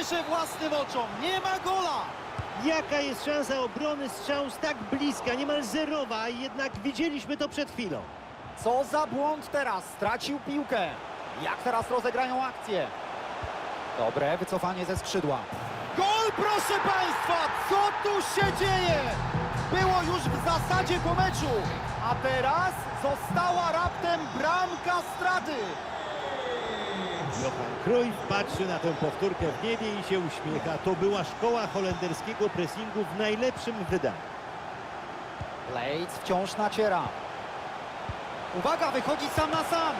wierzę własnym oczom, nie ma gola! Jaka jest szansa obrony strzału z tak bliska, niemal zerowa, jednak widzieliśmy to przed chwilą. Co za błąd teraz, stracił piłkę. Jak teraz rozegrają akcję? Dobre wycofanie ze skrzydła. Gol, proszę Państwa! Co tu się dzieje? Było już w zasadzie po meczu, a teraz została raptem bramka straty. Johan Cruyff patrzy na tę powtórkę w niebie i się uśmiecha. To była szkoła holenderskiego pressingu w najlepszym wydaniu. Blades wciąż naciera. Uwaga, wychodzi sam na sam.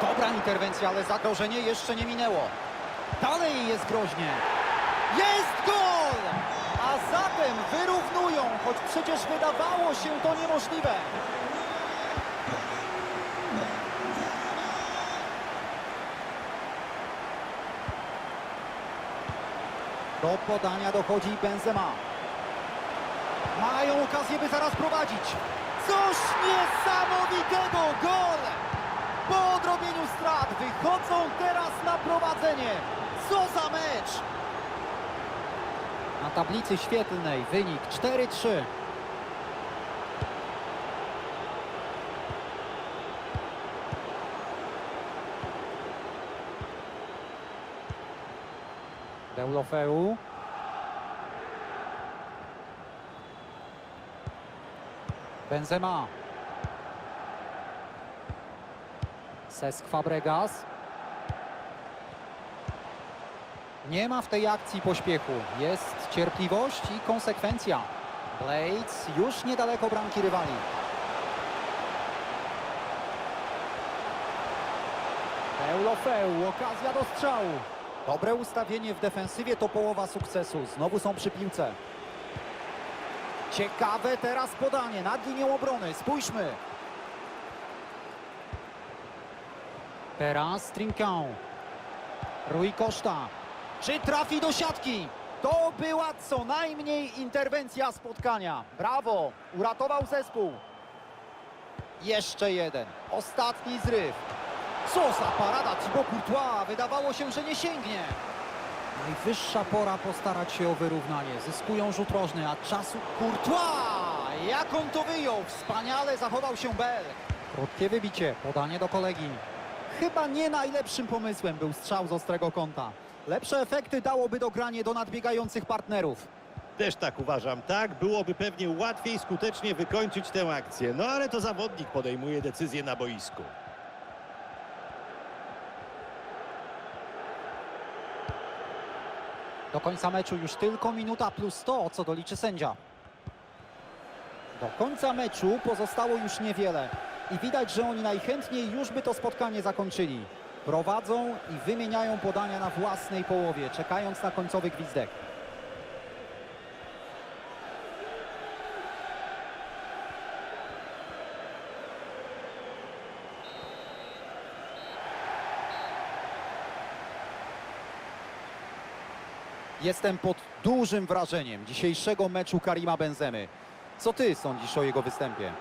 Dobra interwencja, ale zagrożenie jeszcze nie minęło. Dalej jest groźnie. Jest gol! A zatem wyrównują, choć przecież wydawało się to niemożliwe. Do podania dochodzi Benzema. Mają okazję, by zaraz prowadzić. Coś niesamowitego! Gol! Po odrobieniu strat wychodzą teraz na prowadzenie. Co za mecz! Na tablicy świetlnej wynik 4-3. Deulofeu. Benzema. Cesc Fabregas. Nie ma w tej akcji pośpiechu. Jest cierpliwość i konsekwencja. Blades już niedaleko bramki rywali. Eulofeu, okazja do strzału. Dobre ustawienie w defensywie to połowa sukcesu. Znowu są przy piłce. Ciekawe teraz podanie nad linią obrony. Spójrzmy. Teraz Trincão. Rui Costa. Czy trafi do siatki? To była co najmniej interwencja spotkania. Brawo, uratował zespół. Jeszcze jeden. Ostatni zryw. Co za parada Thibaut Courtois. Wydawało się, że nie sięgnie. Najwyższa pora postarać się o wyrównanie. Zyskują rzut rożny, a czasu Courtois! Jak on to wyjął? Wspaniale zachował się Bell. Krótkie wybicie, podanie do kolegi. Chyba nie najlepszym pomysłem był strzał z ostrego kąta. Lepsze efekty dałoby dogranie do nadbiegających partnerów. Też tak uważam. Tak, byłoby pewnie łatwiej skutecznie wykończyć tę akcję. No ale to zawodnik podejmuje decyzję na boisku. Do końca meczu już tylko minuta plus 100, co doliczy sędzia. Do końca meczu pozostało już niewiele i widać, że oni najchętniej już by to spotkanie zakończyli. Prowadzą i wymieniają podania na własnej połowie, czekając na końcowy gwizdek. Jestem pod dużym wrażeniem dzisiejszego meczu Karima Benzemy. Co ty sądzisz o jego występie?